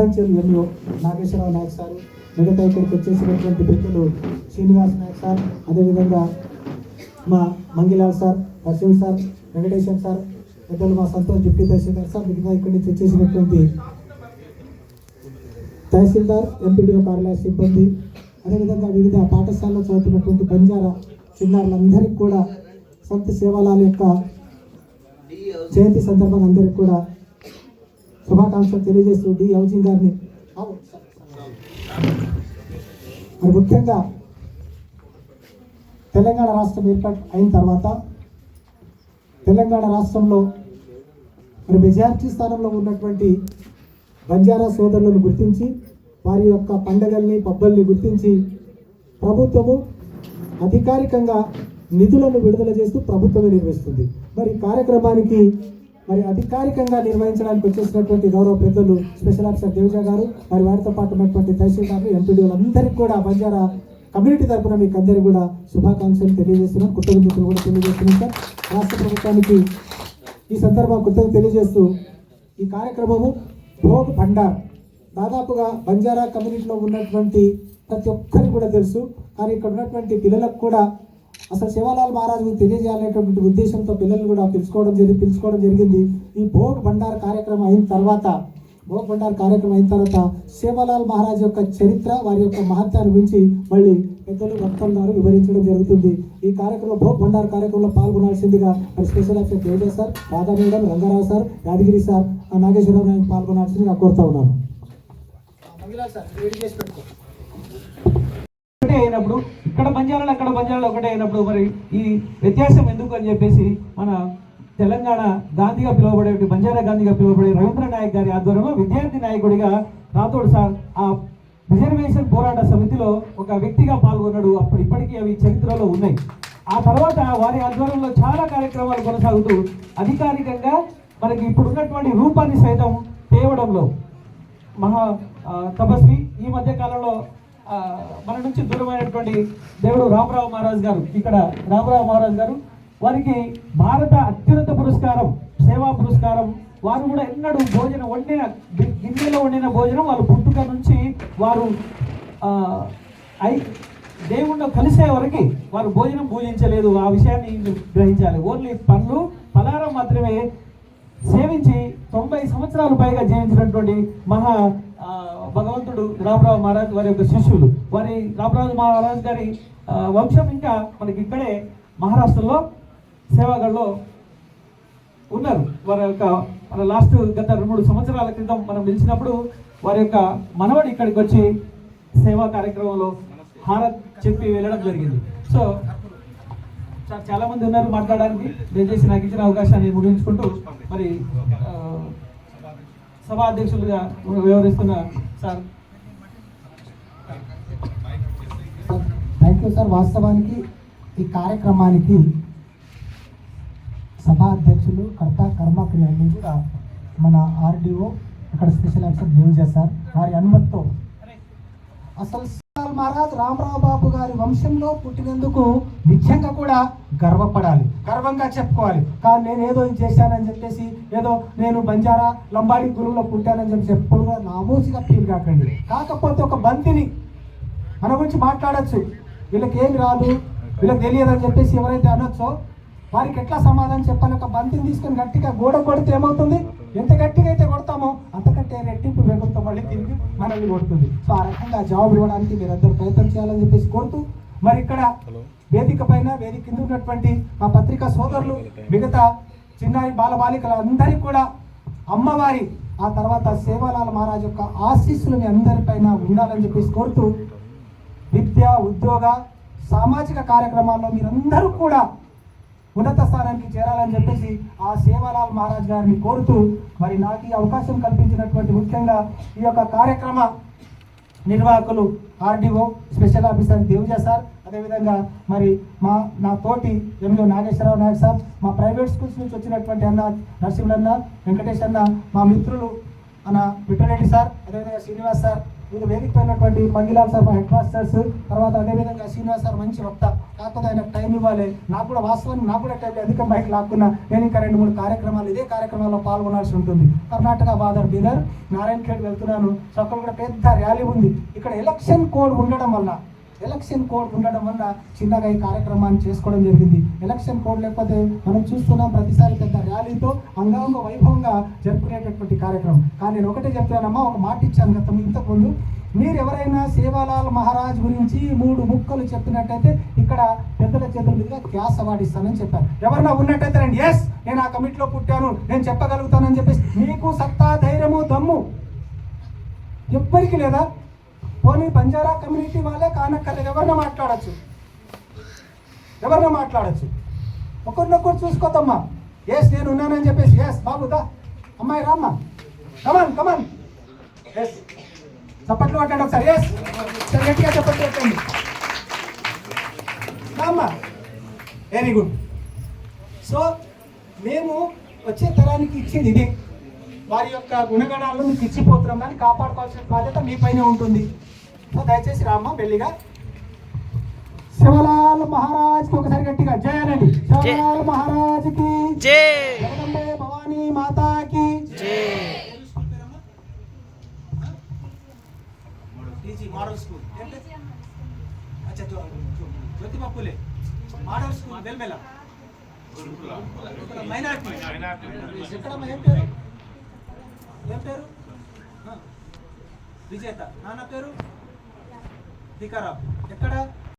ఆడాంచెలు MO Nageswara Rao Naik sir మిగతా ఇక్కడికి వచ్చేసినటువంటి పెద్దలు శ్రీనివాస్ నాయక్ సార్ అదేవిధంగా మా Mangilal sir Narasimh sir Venkateshwar sir పెద్దలు మా సంతోష్ డిప్యూటీ తహసీల్దార్ సార్ మిగతా ఇక్కడి నుంచి వచ్చేసినటువంటి తహసీల్దార్ ఎంపీడీఓ కార్యాలయ సిబ్బంది అదేవిధంగా వివిధ పాఠశాలలో చదువుతున్నటువంటి బంజారా చిన్నారులందరికీ కూడా సంత సేవాలాల యొక్క జయంతి సందర్భంగా అందరికీ కూడా శుభాకాంక్షలు తెలియజేస్తూ డి హౌసింగ్ గారిని మరి ముఖ్యంగా తెలంగాణ రాష్ట్రం ఏర్పాటు అయిన తర్వాత తెలంగాణ రాష్ట్రంలో మరి మెజారిటీ స్థానంలో ఉన్నటువంటి బంజారా సోదరులను గుర్తించి వారి యొక్క పండగల్ని పబ్బల్ని గుర్తించి ప్రభుత్వము అధికారికంగా నిధులను విడుదల చేస్తూ ప్రభుత్వమే నిర్వహిస్తుంది. మరి కార్యక్రమానికి మరి అధికారికంగా నిర్వహించడానికి వచ్చేసినటువంటి గౌరవ పెద్దలు స్పెషల్ ఆఫీసర్ దేవజ గారు మరి వారితో పాటు ఉన్నటువంటి తహసీల్దార్లు ఎంపీడీలు అందరికీ కూడా బంజారా కమ్యూనిటీ తరపున మీకు అందరికీ కూడా శుభాకాంక్షలు తెలియజేస్తున్నాం. కృతజ్ఞతలు కూడా తెలియజేస్తున్నాం సార్. రాష్ట్ర ప్రభుత్వానికి ఈ సందర్భం కృతజ్ఞత తెలియజేస్తూ ఈ కార్యక్రమము భోగ్ భండార్. దాదాపుగా బంజారా కమ్యూనిటీలో ఉన్నటువంటి ప్రతి ఒక్కరికి కూడా తెలుసు. కానీ ఇక్కడ ఉన్నటువంటి పిల్లలకు కూడా అసలు శివలాల్ మహారాజుకు తెలియజేయాలనేటువంటి ఉద్దేశంతో పిల్లలు కూడా పిలుచుకోవడం జరిగి పిలుచుకోవడం జరిగింది. ఈ భోగ్ భండార్ కార్యక్రమం అయిన తర్వాత భోగ్ భండార్ కార్యక్రమం అయిన తర్వాత శివలాల్ మహారాజ్ యొక్క చరిత్ర వారి యొక్క మహత్యాన్ని గురించి మళ్ళీ పెద్దలు వక్తల ద్వారా వివరించడం జరుగుతుంది. ఈ కార్యక్రమం భోగ్ భండార్ కార్యక్రమంలో పాల్గొనాల్సిందిగా మరి special officer Devaja sir Radha madam Ranga Rao sir Yadagiri sir ఆ నాగేశ్వరరావు నాయక్ పాల్గొనాల్సిందిగా కోరుతా ఉన్నాను. సార్ ఒకటే అయినప్పుడు ఇక్కడ బంజారాలు అక్కడ బంజారాలు ఒకటే అయినప్పుడు మరి ఈ వ్యత్యాసం ఎందుకు అని చెప్పేసి మన తెలంగాణ గాంధీగా పిలువబడే బంజారా గాంధీగా పిలువబడే రవీంద్ర నాయక్ గారి ఆధ్వర్యంలో విద్యార్థి నాయకుడిగా రాథోడ్ సార్ ఆ రిజర్వేషన్ పోరాట సమితిలో ఒక వ్యక్తిగా పాల్గొన్నాడు. అప్పుడు ఇప్పటికీ అవి చరిత్రలో ఉన్నాయి. ఆ తర్వాత వారి ఆధ్వర్యంలో చాలా కార్యక్రమాలు కొనసాగుతూ అధికారికంగా మనకి ఇప్పుడు ఉన్నటువంటి రూపాన్ని సైతం తేవడంలో మహా తపస్వి ఈ మధ్య కాలంలో మన నుంచి దూరమైనటువంటి దేవుడు రామరావు మహారాజ్ గారు ఇక్కడ రామరావు మహారాజ్ గారు వారికి భారత అత్యున్నత పురస్కారం సేవా పురస్కారం వారు కూడా ఎన్నడూ భోజనం వండిన గిన్నెలో వండిన భోజనం వాళ్ళు పుట్టుక నుంచి వారు ఐ దేవుణ్ణి కలిసే వరకు వారు భోజనం పూజించలేదు ఆ విషయాన్ని గ్రహించాలి. ఓన్లీ పండ్లు పలారం మాత్రమే సేవించి తొంభై సంవత్సరాలు పైగా జీవించినటువంటి మహా భగవంతుడు రామరావు మహారాజ్ వారి యొక్క శిష్యులు వారి రామరాజు మహారాజ్ గారి వంశం ఇంకా మనకి ఇక్కడే మహారాష్ట్రలో సేవాగఢ్లో ఉన్నారు. వారి యొక్క మన లాస్ట్ గత రెండు మూడు సంవత్సరాల క్రితం మనం నిలిచినప్పుడు వారి యొక్క మనవడు ఇక్కడికి వచ్చి సేవా కార్యక్రమంలో హారత్ చెప్పి వెళ్ళడం జరిగింది. సో చాలా మంది ఉన్నారు మాట్లాడడానికి. దయచేసి నాకు ఇచ్చిన అవకాశాన్ని ముగించుకుంటూ మరి సభా అధ్యక్షులుగా వ్యవహరిస్తున్న సార్ థ్యాంక్ యూ సార్ వాస్తవానికి ఈ కార్యక్రమానికి సభా అధ్యక్షులు కర్త కర్మక్రియ అన్ని కూడా మన ఆర్డీఓ ఇక్కడ స్పెషల్ ఆఫీసర్ దేవజ సార్ వారి అనుమతితో. అసలు మహారాజ్ రామరావు బాబు గారి వంశంలో పుట్టినందుకు నిజంగా కూడా గర్వపడాలి గర్వంగా చెప్పుకోవాలి. కానీ నేను ఏదో ఇది చేశానని చెప్పేసి ఏదో నేను బంజారా లంబాడి గురువులో పుట్టానని చెప్పి ఎప్పుడు నామోసిగా ఫీల్ కాకండి. కాకపోతే ఒక బంతిని మన గురించి మాట్లాడచ్చు. వీళ్ళకి ఏమి రాదు? వీళ్ళకి తెలియదని చెప్పేసి ఎవరైతే అనొచ్చో వారికి ఎట్లా సమాధానం చెప్పాలి? ఒక బంతిని తీసుకొని గట్టిగా గోడ కొడితే ఏమవుతుంది? ఎంత గట్టిగా అయితే కొడతామో అంతకంటే రెట్టింపు వేగంతో మళ్ళీ తిరిగి మనల్ని కొడుతుంది. సో ఆ రకంగా జవాబు ఇవ్వడానికి మీరందరూ ప్రయత్నం చేయాలని చెప్పేసి కోరుతూ మరి ఇక్కడ వేదిక పైన వేదిక కింద ఉన్నటువంటి మా పత్రికా సోదరులు మిగతా చిన్నారి బాలబాలికల అందరికీ కూడా అమ్మవారి ఆ తర్వాత సేవాలాల మహారాజ్ యొక్క ఆశీస్సులు మీ అందరిపైన ఉండాలని చెప్పేసి కోరుతూ విద్య ఉద్యోగ సామాజిక కార్యక్రమాల్లో మీరందరూ కూడా ఉన్నత స్థానానికి చేరాలని చెప్పేసి ఆ సేవాలాల్ మహారాజ్ గారిని కోరుతూ మరి నాకు ఈ అవకాశం కల్పించినటువంటి ముఖ్యంగా ఈ యొక్క కార్యక్రమ నిర్వాహకులు RDO special officer Devaja sir అదేవిధంగా మరి మా నా తోటి ఎంలో నాగేశ్వరరావు నాయక్ సార్ మా ప్రైవేట్ స్కూల్స్ నుంచి వచ్చినటువంటి అన్న నరసింహులన్న వెంకటేష్ అన్న మా మిత్రులు అన్న విఠలరెడ్డి సార్ అదేవిధంగా శ్రీనివాస్ సార్ ఇది వేదిక పైనటువంటి మంగిలాల్ సార్ మా హెడ్ మాస్టర్స్ తర్వాత అదేవిధంగా శ్రీనివాస్ సార్ మంచి వక్త. కాకపోతే ఆయనకు టైం ఇవ్వాలి. నాకు కూడా వాస్తవానికి నాకు కూడా టైం అధిక బైక్ లాక్కున్నా నేను ఇంకా రెండు మూడు కార్యక్రమాలు ఇదే కార్యక్రమాల్లో పాల్గొనాల్సి ఉంటుంది. కర్ణాటక బాదర్ బీదర్ నారాయణ ఖేడ్ వెళ్తున్నాను. సో అక్కడ కూడా పెద్ద ర్యాలీ ఉంది. ఇక్కడ ఎలక్షన్ కోడ్ ఉండడం వల్ల ఎలక్షన్ కోడ్ ఉండడం వల్ల చిన్నగా ఈ కార్యక్రమాన్ని చేసుకోవడం జరిగింది. ఎలక్షన్ కోడ్ లేకపోతే మనం చూస్తున్నాం ప్రతిసారి పెద్ద ర్యాలీతో అంగాంగ వైభవంగా జరుపుకునేటటువంటి కార్యక్రమం. కానీ నేను ఒకటే చెప్తానమ్మా ఒక మాట ఇచ్చాను గతం ఇంతకుముందు. మీరు ఎవరైనా సేవాలాల్ మహారాజ్ గురించి మూడు ముక్కలు చెప్పినట్టయితే ఇక్కడ పెద్దల చేతుల మీదుగా క్యాస్ అవార్డు ఇస్తానని చెప్పారు. ఎవరన్నా ఉన్నట్టయితే రండి. ఎస్ నేను ఆ కమిటీలో పుట్టాను. నేను చెప్పగలుగుతానని చెప్పేసి మీకు సత్తా ధైర్యము దమ్ము ఎవ్వరికి లేదా? పోనీ బంజారా కమ్యూనిటీ వాళ్ళే కానక్కర్లేదు ఎవరినో మాట్లాడచ్చు? ఎవరినో మాట్లాడచ్చు? ఒకరినొకరు చూసుకోద్దమ్మా ఎస్ నేను ఉన్నానని చెప్పేసి. ఎస్ బాబుదా అమ్మాయి రామ్మా. కమన్ కమన్ ఎస్ చప్పట్లు పట్టండి ఒకసారి. ఎస్ సరే గట్టిగా చప్పట్లు పెట్టండి రామ్మా. వెరీ గుడ్ సో మేము వచ్చే తరానికి ఇచ్చేది ఇదే. వారి యొక్క గుణగణాలను మీకు ఇచ్చిపోతున్నాం. కానీ కాపాడుకోవాల్సిన బాధ్యత మీ పైన ఉంటుంది. సో దయచేసి రామ్మ పెళ్ళిగా శివలాల్ మహారాజ్కి ఒకసారి గట్టిగా జయ అనండి. శివలాల్ మహారాజ్కి భవానీ మాతాకి. మోడల్ స్కూల్ అచ్చా జ్యోతిబా పూలే. మోడల్ స్కూల్ వెల్మెల. మైనార్టీ. ఎక్కడమ్మా ఏం పేరు? ఏం పేరు? ఆ, విజేత. నాన్న పేరు? దికారావు ఎక్కడ?